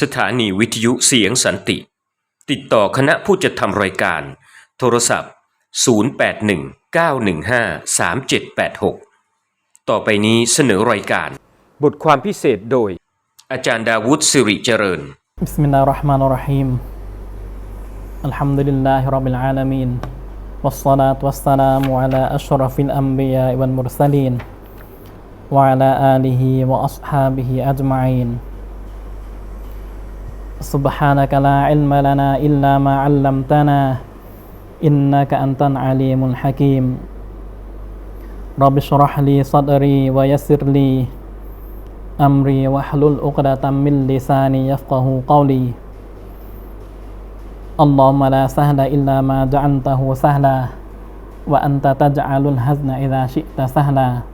สถานีวิทยุเสียงสันติ ติดต่อคณะผู้จัดทำรายการ โทรศัพท์ 0819153786 ต่อไปนี้เสนอรายการ บทความพิเศษโดย อาจารย์ดาวุฒิสิริเจริญ بسم الله الرحمن الرحيم الحمد لله رب العالمين والصلاة والسلام على أشرف الأنبياء والمرسلين وعلى آله وأصحابه أجمعين سبحانك لا علم لنا إلا ما علمتنا إنك أنت العليم الحكيم. رب اشرح لي صدري ويسر لي أمري واحلل عقدة من لساني يفقه قولي. اللهم لا سهل إلا ما جعلته سهلا وأنت تجعل الحزن إذا شئت سهلا.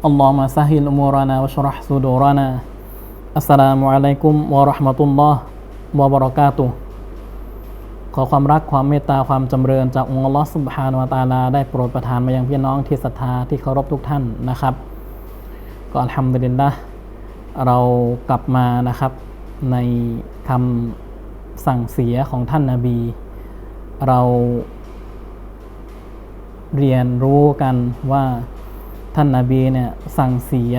اللهم سهل أمورنا واشرح صدورنا. อัสสลามุอะลัยกุมวะราะห์มะตุลลอฮ์วะบะเราะกาตุขอความรักความเมตตาความจำเริญจากองค์อัลลอฮ์สุบฮานวะตาลา ได้โปรดประทานมายังพี่น้องที่ศรัทธาที่เคารพทุกท่านนะครับก่อนทำบิดุลินละเรากลับมานะครับ ในคำสั่งเสียของท่านนาบี เราเรียนรู้กันว่าท่านนาบีเนี่ยสั่งเสีย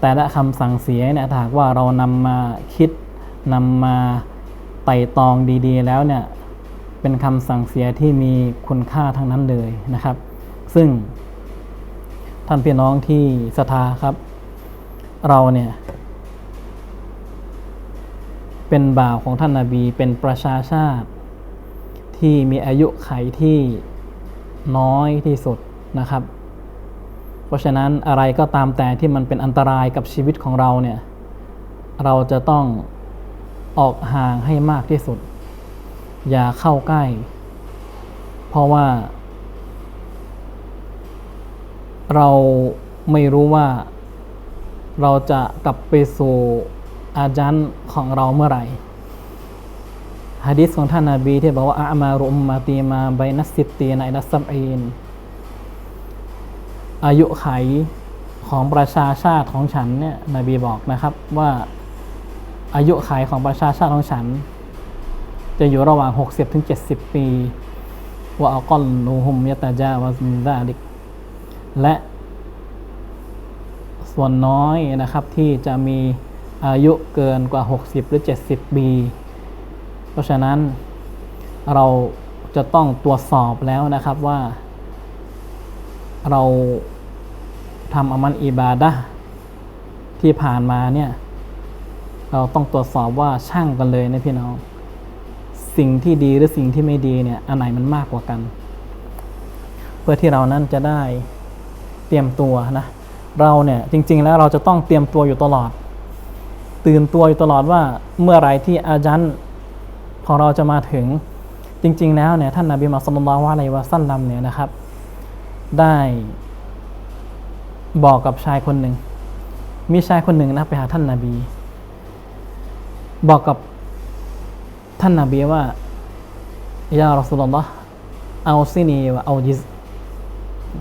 แต่ละคำสั่งเสียเนี่ยถ้าหากว่าเรานำมาคิดนำมาไต่ตองดีๆ แล้วเนี่ยเป็นคำสั่งเสียที่มีคุณค่าทั้งนั้นเลยนะครับ ซึ่งท่านพี่น้องที่ศรัทธาครับ เราเนี่ยเป็นบ่าวของท่านนาบีเป็นประชาชาติ ที่มีอายุไขที่น้อยที่สุดนะครับ เพราะฉะนั้นอะไรก็ตามแต่ที่มันเป็นอันตรายกับชีวิตของเราเนี่ยเราจะต้องออกห่างให้มากที่สุด อย่าเข้าใกล้ เพราะว่า เราไม่รู้ว่าเราจะกลับไปสู่อาจันของเราเมื่อไหร่ฮะดิษของท่านนาบีที่บอกว่าอามารุมมาตีมาไบนัสซิตีในนัสซับอีน อายุไขของประชาชาติของฉันเนี่ยนบีบอกนะครับว่าอายุไขของประชาชาติของฉัน จะอยู่ระหว่าง 60-70ถึง70ปีว่าอัลกอลลูฮุมยะตาจาวาซินซาลิกและส่วนน้อยนะครับที่จะมีอายุเกินกว่า 60 หรือ 70 ปี เพราะฉะนั้นเราจะต้องตรวจสอบแล้วนะครับว่า เราทำอามันอิบาดะที่ผ่านมาเนี่ย เราต้องตรวจสอบว่าช่างกันเลยนะพี่น้อง สิ่งที่ดีหรือสิ่งที่ไม่ดีเนี่ย อันไหนมันมากกว่ากัน เพื่อที่เรานั้นจะได้เตรียมตัวนะ เราเนี่ยจริง ๆ แล้วเราจะต้องเตรียมตัวอยู่ตลอด ตื่นตัวอยู่ตลอดว่าเมื่อไรที่อาจันของเราจะมาถึงจริง ๆ แล้วเนี่ยท่านนาบีมุฮัมมัดสุลลัลลอฮุอะลัยฮิวะซัลลัมเนี่ยนะครับ ได้บอกกับชายคนหนึ่ง มีชายคนหนึ่งนะไปหาท่านนาบี บอกกับท่านนาบีว่ายารอสุลลอฮ์เอาซินีวะเอาจิ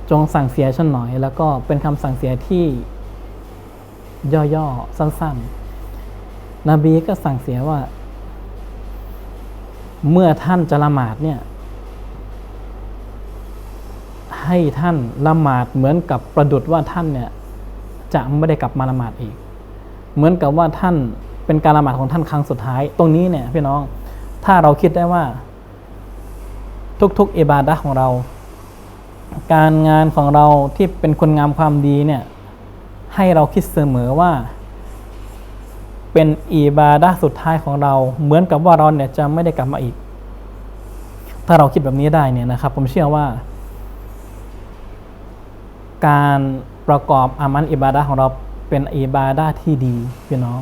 จงสั่งเสียฉันหน่อย แล้วก็เป็นคำสั่งเสียที่ย่อๆ สั้นๆ นบีก็สั่งเสียว่า เมื่อท่านจะละหมาดเนี่ย ให้ท่านละหมาดเหมือนกับประดุดว่าท่านเนี่ยจะไม่ได้กลับมาละหมาดอีก เหมือนกับว่าท่านเป็นการละหมาดของท่านครั้งสุดท้าย ตรงนี้เนี่ยพี่น้องถ้าเราคิดได้ว่า ทุกๆอิบาดะของเรา การงานของเราที่เป็นคนงามความดีเนี่ยให้เราคิดเสมอว่า เป็นอิบาดะสุดท้ายของเรา เหมือนกับว่าเราเนี่ยจะไม่ได้กลับมาอีก ถ้าเราคิดแบบนี้ได้เนี่ยนะครับ ผมเชื่อว่า การประกอบอามันอิบาดะของเราเป็นอิบาดะที่ดีพี่น้อง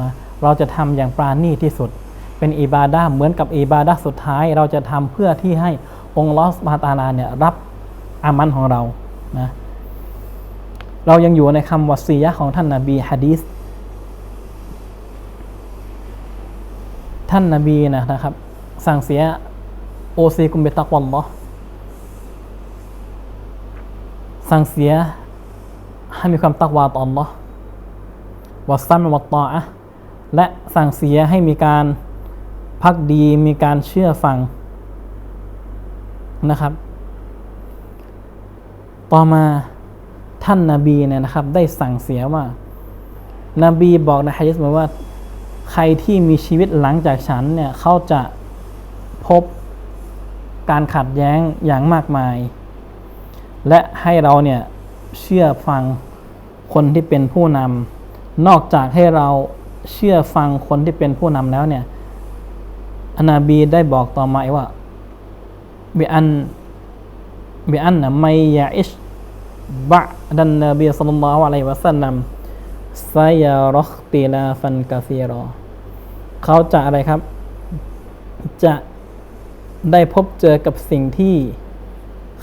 นะเราจะทำอย่างปราณีตที่สุด เป็นอิบาดะเหมือนกับอิบาดะสุดท้าย เราจะทำเพื่อที่ให้องค์ลอสมาตาลาเนี่ยรับอามันของเรานะเรายังอยู่ในคำวัซียะของท่านนาบีฮะดีสท่านนาบีนะนะครับ สั่งเสียโอซีกุมเบตักวัลลอฮ์ สั่งเสียให้มีความตักวาต่อ Allah วัซัมวัตตออะและสั่งเสียให้มีการพักดีมีการเชื่อฟังนะครับ ต่อมาท่านนาบีเนี่ยนะครับ ได้สั่งเสียว่า นบีบอกในฮะดิษมาว่า ใครที่มีชีวิตหลังจากฉันเนี่ยเขาจะพบการขัดแย้งอย่างมากมาย และให้เราเนี่ยเชื่อฟังคนที่เป็นผู้นำนอกจากให้เราเชื่อฟังคนที่เป็นผู้นำแล้วเนี่ยอานาบีได้บอกต่อมาอีกว่าบิอันบิอันนะไมยาอิชบะดันนบีสัลลัลลอฮุอะลัยฮิวะสัลลัมไซยารอคติลาฟันกาซีรอเขาจะอะไรครับ จะได้พบเจอกับสิ่งที่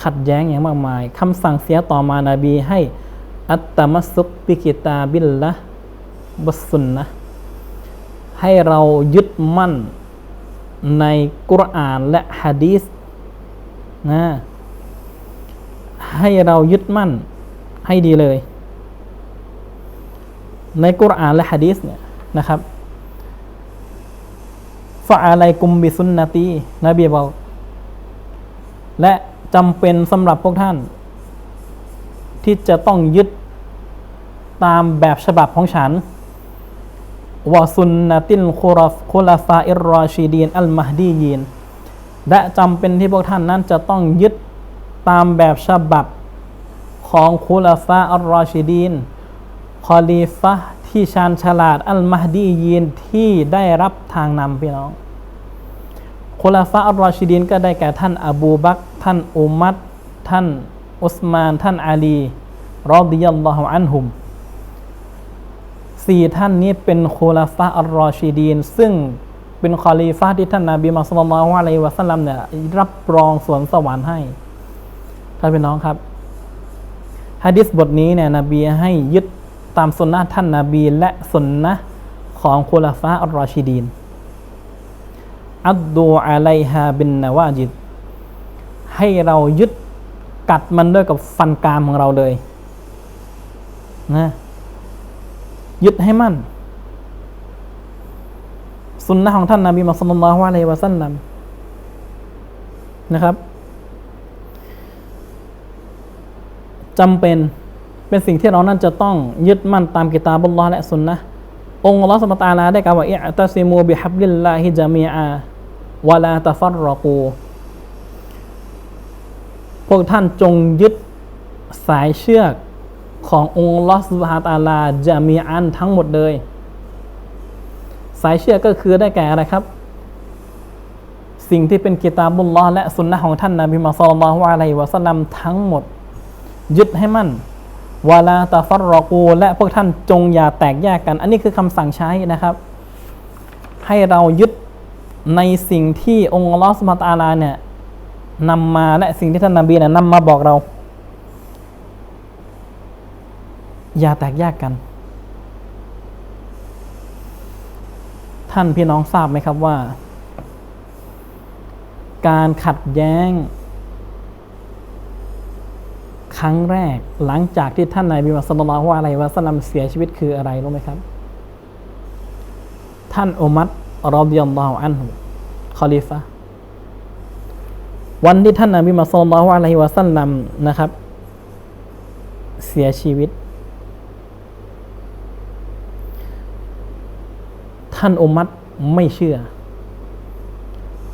ขัดแย้งอย่างมากมายคำสั่งเสียต่อมานาบีให้อัตตมัสุกปิกิตาบิลละบัสุนนะให้เรายึดมั่นในกุรอานและฮะดีษนะให้เรายึดมั่นให้ดีเลย ในกุรอานและฮะดีษเนี่ยนะครับฟะอะไรกุมบิสุนนตีนบีบอกและ จำเป็นสำหรับพวกท่าน ที่จะต้องยึดตามแบบฉบับของฉันวะซุนนติลคุรฟคุลาฟาอิรรอชีดีนอัลมาฮดียีนและจำเป็นที่พวกท่านนั้นจะต้องยึดตามแบบฉบับของคุลาฟาอัลรอชีดีนคอลีฟะที่ชาญฉลาดอัลมาฮดียีนที่ได้รับทางนำพี่น้อง คุลาฟะอัลรอชิดีนก็ได้แก่ท่านอบูบักท่านอุมัดท่านอุสมาน ท่านอาลีรอดิยัลลอฮุอันฮุมสี่ท่านนี้เป็นคุลาฟะอัลรอชิดีน ซึ่งเป็นคอลีฟะที่ท่านนาบีมุฮัมมัดศ็อลลัลลอฮุอะลัยฮิวะสัลลัมเนี่ยรับรองสวนสวรรค์ให้ท่านพี่น้องครับฮะดิษบทนี้เนี่ยนบีให้ยึดตามสุนนะท่านนาบีและสุนนะของคุลาฟะอัลรอชิดีน อัดดูอะไลฮาบินนาวาจิดให้เรายึดกัดมันด้วยกับฟันกรามของเราเลยนะยึดให้มั่นสุนนะของท่านนาบีมุฮัมมัดศ็อลลัลลอฮุอะลัยฮิวะสัลลัมนะครับจำเป็นเป็นสิ่งที่เรานั้นจะต้องยึดมั่นตามกิตาบุลลอฮ์และสุนนะองค์ลลอสุบฮานะฮูวะตะอาลาได้กล่าวว่าอิอ์ตัซิมูบิฮับลิลลาฮิจามีอา วลาตะฟัรรอกู พวกท่านจงยึดสายเชือกขององค์ลอสฮาตาลาจะมีอันทั้งหมดเลย สายเชือกก็คือได้แก่อะไรครับ สิ่งที่เป็นกิตาบุลลอฮ์และสุนนะของท่านนบีมุฮัมมัดศ็อลลัลลอฮุอะลัยวะสัลลัมทั้งหมด ยึดให้มั่นวาลาตาฟัรรอกู และพวกท่านจงอย่าแตกแยกกัน อันนี้คือคำสั่งใช้นะครับ ให้เรายึด ในสิ่งที่องค์ลอสุบฮาตาลาเนี่ยนำมาและสิ่งที่ท่านนาบีเนี่ยนำมาบอกเรา อย่าแตกแยกกัน ท่านพี่น้องทราบไหมครับว่า การขัดแย้ง ครั้งแรกหลังจากที่ท่านนายบิมุฮัมมัดศ็อลลัลลอฮุอะลัยฮิวะสลัมเสียชีวิตคืออะไรรู้ไหมครับ ท่านอุมัร รอดิยัลลอฮุอันฮุคอลิฟะวันที่ท่านนบีมุฮัมมัดศ็อลลัลลอฮุอะลัยฮิวะสัลลัมนะครับ เสียชีวิต ท่านอุมัตไม่เชื่อ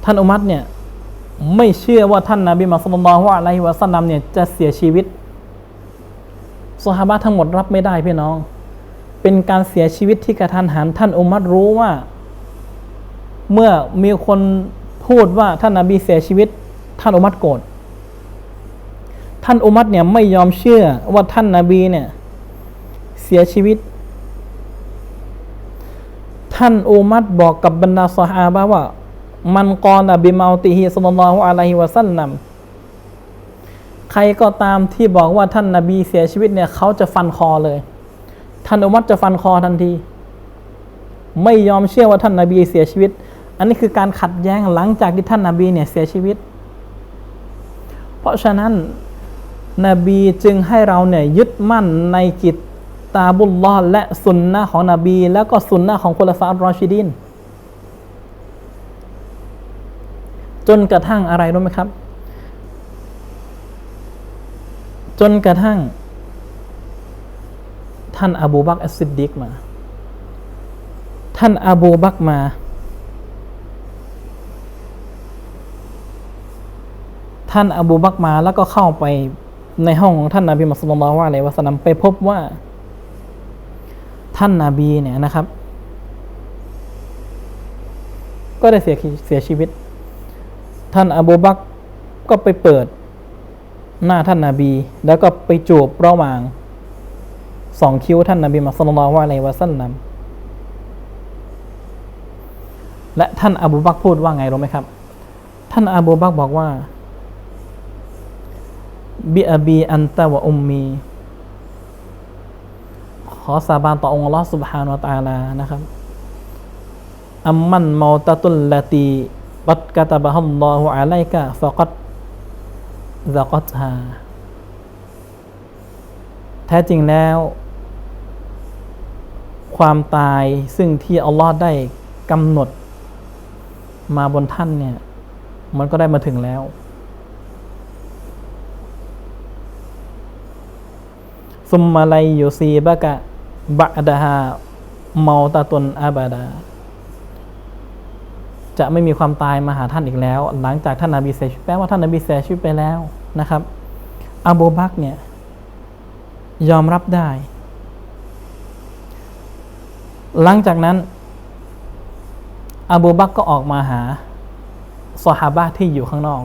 ท่านอุมัตเนี่ยไม่เชื่อว่าท่านนาบีมุฮัมมัดศ็อลลัลลอฮุอะลัยฮิวะสัลลัมเนี่ยจะเสียชีวิตซอฮาบะห์ทั้งหมดรับไม่ได้พี่น้อง เป็นการเสียชีวิตที่กระทันหันท่านอุมัตรู้ว่า เมื่อมีคนพูดว่าท่านนาบีเสียชีวิต ท่านอุมัตโกรธท่านอุมัตเนี่ยไม่ยอมเชื่อว่าท่านนาบีเนี่ยเสียชีวิต ท่านอุมัตบอกกับบรรดาสหาบะว่า มันกอนบิมาติฮิสัลลัลลอฮุอะลัยฮิวะสัลลัมใครก็ตามที่บอกว่าท่านนาบีเสียชีวิตเนี่ยเขาจะฟันคอเลย ท่านอุมัตจะฟันคอทันที ไม่ยอมเชื่อว่าท่านนาบีเสียชีวิต อันนี้คือการขัดแย้งหลังจากที่ท่านนาบีเนี่ยเสียชีวิต เพราะฉะนั้นนบีจึงให้เราเนี่ยยึดมั่นในกิตตาบุลลอและสุนนะของนบี แล้วก็สุนนะของคุลฟาอัลรอชิดินจนกระทั่งอะไรรู้ไหมครับ จนกระทั่ง ท่านอบูบักอัสซิดดิกมา ท่านอบูบักมา ท่านอบูบักมาแล้วก็เข้าไปในห้องของท่านนาบีมุสลิมว่าอะไรวะสลัมไปพบว่า ท่านนาบีเนี่ยนะครับ ก็ได้เสียชีเสียชีวิต ท่านอบูบักก็ไปเปิดหน้าท่านนาบี แล้วก็ไปจูบระหว่างสองคิ้วท่านนาบีมุสลิมว่าอะไรวะสัลลัมและท่านอบูบักพูดว่าไงรู้ไหมครับ ท่านอบูบักบอกว่า บิอบีอันตะวะอุมมี ขอสาบานต่อองค์ลอสุบฮานวตาลานะครับอัมมันมอตะตุลลตีกัดกาตาบะฮัลลอฮุอะลัยกะฟะกัดซะกัดฮาแท้จริงแล้ว ความตายซึ่งที่อัลลอฮ์ได้กำหนดมาบนท่านเนี่ย มันก็ได้มาถึงแล้ว ซุมมาไลยูซีบะกะบะดาฮาเมาตาตุนอาบาดา จะไม่มีความตายมาหาท่านอีกแล้ว หลังจากท่านนาบีเสียชีวิตแปลว่าท่านนาบีเสียชีวิตไปแล้วนะครับอบูบักเนี่ย ยอมรับได้ หลังจากนั้นอบูบักก็ออกมาหาสหาบะที่อยู่ข้างนอก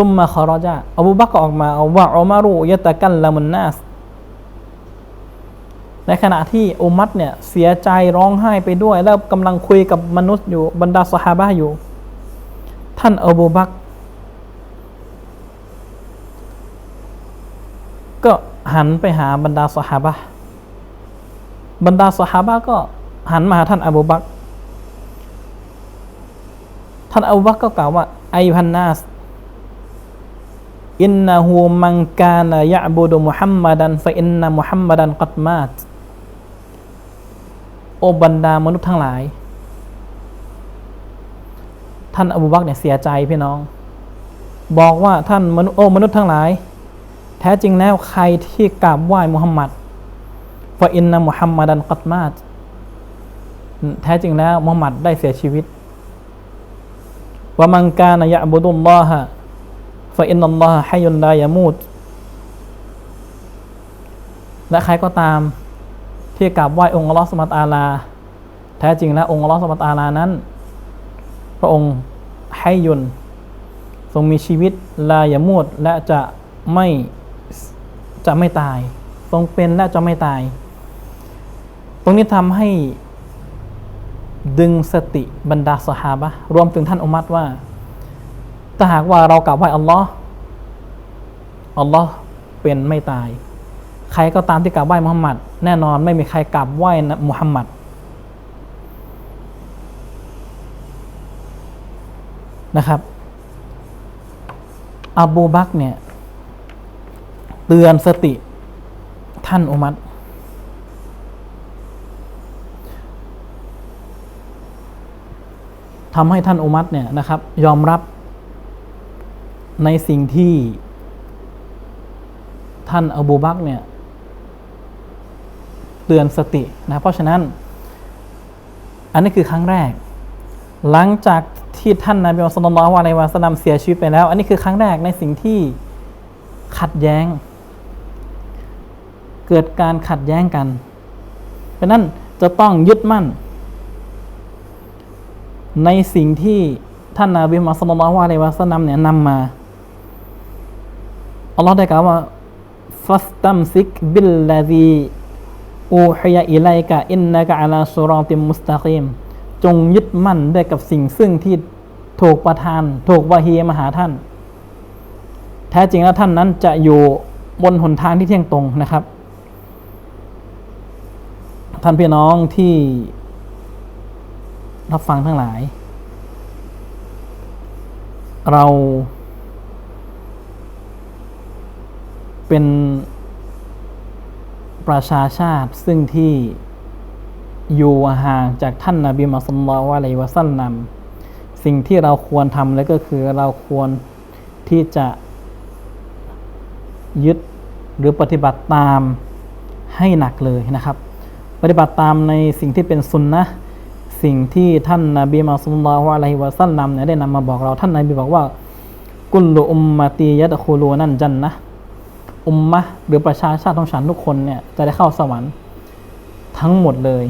ซุมมาคอรอจาอบูบักก็ออกมาเอาว่าอุมารุยะตะกันละมุนนาสในขณะที่อุมัตเนี่ยเสียใจร้องไห้ไปด้วย แล้วกำลังคุยกับมนุษย์อยู่บรรดาสหาบะอยู่ ท่านอบูบัก ก็หันไปหาบรรดาสหาบะบรรดาสหาบะก็หันมาหาท่านอบูบัก ท่านอบูบักก็กล่าวว่าไอพันนาส อินนาหูมังกานะยะบุดุมุฮัมมัดันฟะอินนะมุฮัมมัดันกัดมาตโอบรรดามนุษย์ทั้งหลาย ท่านอบูบักเนี่ยเสียใจพี่น้อง บอกว่าท่านมนุษย์โอ้มนุษย์ทั้งหลาย แท้จริงแล้วใครที่กราบไหว้มุฮัมมัดฟะอินนะมุฮัมมัดันกัดมาตแท้จริงแล้วมุฮัมมัดได้เสียชีวิตว่ามังกานะยะบุดุลลอฮะ ฟอินนัลลอฮะฮัยยุนลายามูดและใครก็ตามที่กราบไหว้องค์ลอสุบฮานะฮูวะตอาลา แท้จริงแล้วองค์ลอสุบฮานะฮูวะตอาลานั้น พระองค์ให้ยุนทรงมีชีวิตลายามูดและจะไม่จะไม่ตาย ทรงเป็นและจะไม่ตาย ตรงนี้ทำให้ดึงสติบรรดาสหาบะรวมถึงท่านอุมัตว่า ถ้าหากว่าเรากราบไหว้อัลลอฮ์อัลลอฮ์เป็นไม่ตาย ใครก็ตามที่กราบไหว้มุฮัมมัดแน่นอนไม่มีใครกราบไหว้นะมุฮัมมัดนะครับอบูบักเนี่ย เตือนสติท่านอุมัตทำให้ท่านอุมัตเนี่ยนะครับ ยอมรับ ในสิ่งที่ ท่านอบูบักเนี่ยเตือนสตินะเพราะฉะนั้น อันนี้คือครั้งแรก หลังจากที่ท่านนาบีมุสลิมละวะในวะสลัมเสียชีวิตไปแล้ว อันนี้คือครั้งแรกในสิ่งที่ขัดแย้ง เกิดการขัดแย้งกัน เพราะนั้นจะต้องยึดมั่น ในสิ่งที่ท่านนาบีมุฮัมมัดศ็อลลัลลอฮุอะลัยฮิวะซัลลัมเนี่ยนำมา อัลลอฮ์ได้กล่าวว่าฟัสตัมซิกบิลลาดีอูฮิยะอิไลกะอินนะกะอะลาซุรอติมมุสตะกีมจงยึดมั่นด้วยกับสิ่งซึ่งที่ถูกประทาน ถูกวะฮีมาหาท่าน แท้จริงแล้วท่านนั้นจะอยู่บนหนทางที่เที่ยงตรงนะครับ ท่านพี่น้องที่รับฟังทั้งหลาย เรา เป็นประชาชาติซึ่งที่อยู่ห่างจากท่านนาบีมุฮัมมัดศ็อลลัลลอฮุอะลัยวะซัลลัมสิ่งที่เราควรทำเลยก็คือเราควรที่จะยึดหรือปฏิบัติตามให้หนักเลยนะครับ ปฏิบัติตามในสิ่งที่เป็นสุนนะสิ่งที่ท่านนาบีมุฮัมมัดศ็อลลัลลอฮุอะลัยวะซัลลัมเนี่ยได้นำมาบอกเราท่านนาบีบอกว่ากุลุอุมมะตียะดะคูลูนั่นจันนะ อุมมะหรือประชาชาติของฉันทุกคนเนี่ยจะได้เข้าสวรรค์ทั้งหมดเลย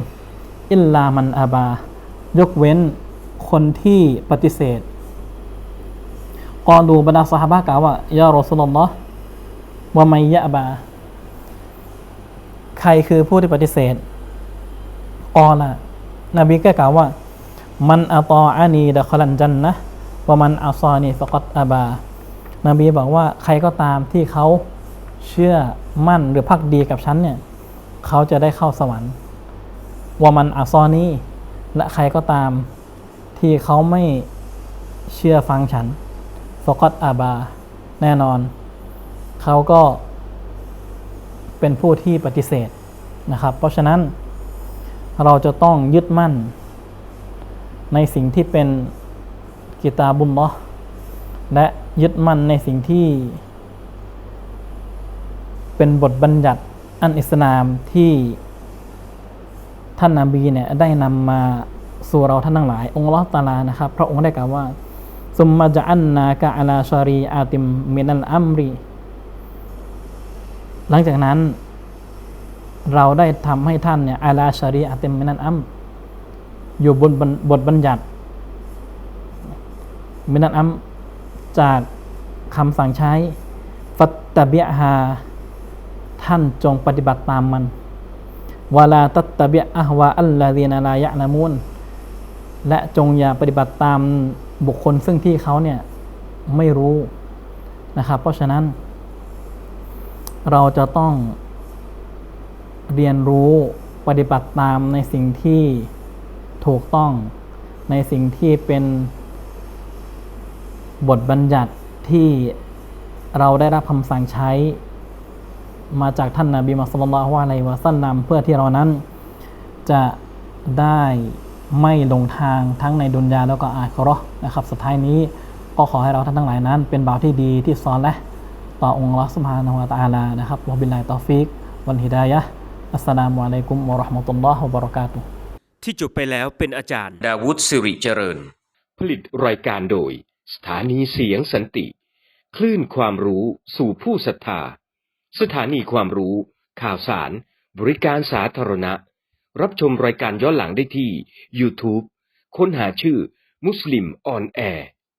อิลลามันอาบา ยกเว้นคนที่ปฏิเสธกอดูบรรดาสหายกล่าวว่ายารอสุลลอฮ์ว่าไมยะบา ใครคือผู้ที่ปฏิเสธกอละนบีก็กล่าวว่า มันอัตออานีดะคลันจันนะว่ามันอัซอนีฟะกัตอาบา นบีบอกว่าใครก็ตามที่เขา เชื่อมั่นหรือพักดีกับฉันเนี่ยเขาจะได้เข้าสวรรค์ว่ามันอัซอนีและใครก็ตามที่เขาไม่เชื่อฟังฉันฟกัตอาบา แน่นอน เขาก็เป็นผู้ที่ปฏิเสธนะครับ เพราะฉะนั้นเราจะต้องยึดมั่น ในสิ่งที่เป็นกิตาบุลลอฮ์และยึดมั่นในสิ่งที่ เป็นบทบัญญัติอันอิสลามที่ท่านนาบีเนี่ยได้นำมาสู่เราท่านทั้งหลาย องค์ลอตาลานะครับพระองค์ได้กล่าวว่าซุมมาจะอันนากะอาลาชารีอาติมมินัลอัมรี หลังจากนั้น เราได้ทำให้ท่านเนี่ยอาลาชารีอาติมมินัลอัมอยู่บนบทบัญญัติมินัลอัมจากคำสั่งใช้ฟัตตะเบียฮา ท่านจงปฏิบัติตามมันวาลาตัตตะเบียอะฮวาอัลลาดีนาลายะนามูนและจงอย่าปฏิบัติตามบุคคลซึ่งที่เขาเนี่ยไม่รู้นะครับ เพราะฉะนั้น เราจะต้องเรียนรู้ปฏิบัติตามในสิ่งที่ถูกต้องในสิ่งที่เป็นบทบัญญัติที่เราได้รับคำสั่งใช้ มาจากท่านนาบีมุฮัมมัดศ็อลลัลลอฮุอะลัยฮิวะซัลลัมเพื่อที่เรานั้น จะได้ไม่หลงทางทั้งในดุนยาแล้วก็อาคิเราะห์นะครับ สุดท้ายนี้ก็ขอให้เราท่านทั้งหลายนั้น เป็นบ่าวที่ดีที่ซอลและห์ต่อองค์อัลลอฮฺสุบฮานะฮูวะตะอาลานะครับวะบิลลาฮิตอฟิกวันฮิดายะห์อัสสลามุอะลัยกุมวะเราะห์มะตุลลอฮ์วะบะเราะกาตุฮ์ที่จบไปแล้วเป็นอาจารย์ ดาวุฒิสิริเจริญ ผลิตรายการโดย สถานีเสียงสันติ คลื่นความรู้สู่ผู้ศรัทธา สถานีความรู้ ข่าวสาร บริการสาธารณะ รับชมรายการย้อนหลังได้ที่ YouTube ค้นหาชื่อ มุสลิมออนแอร์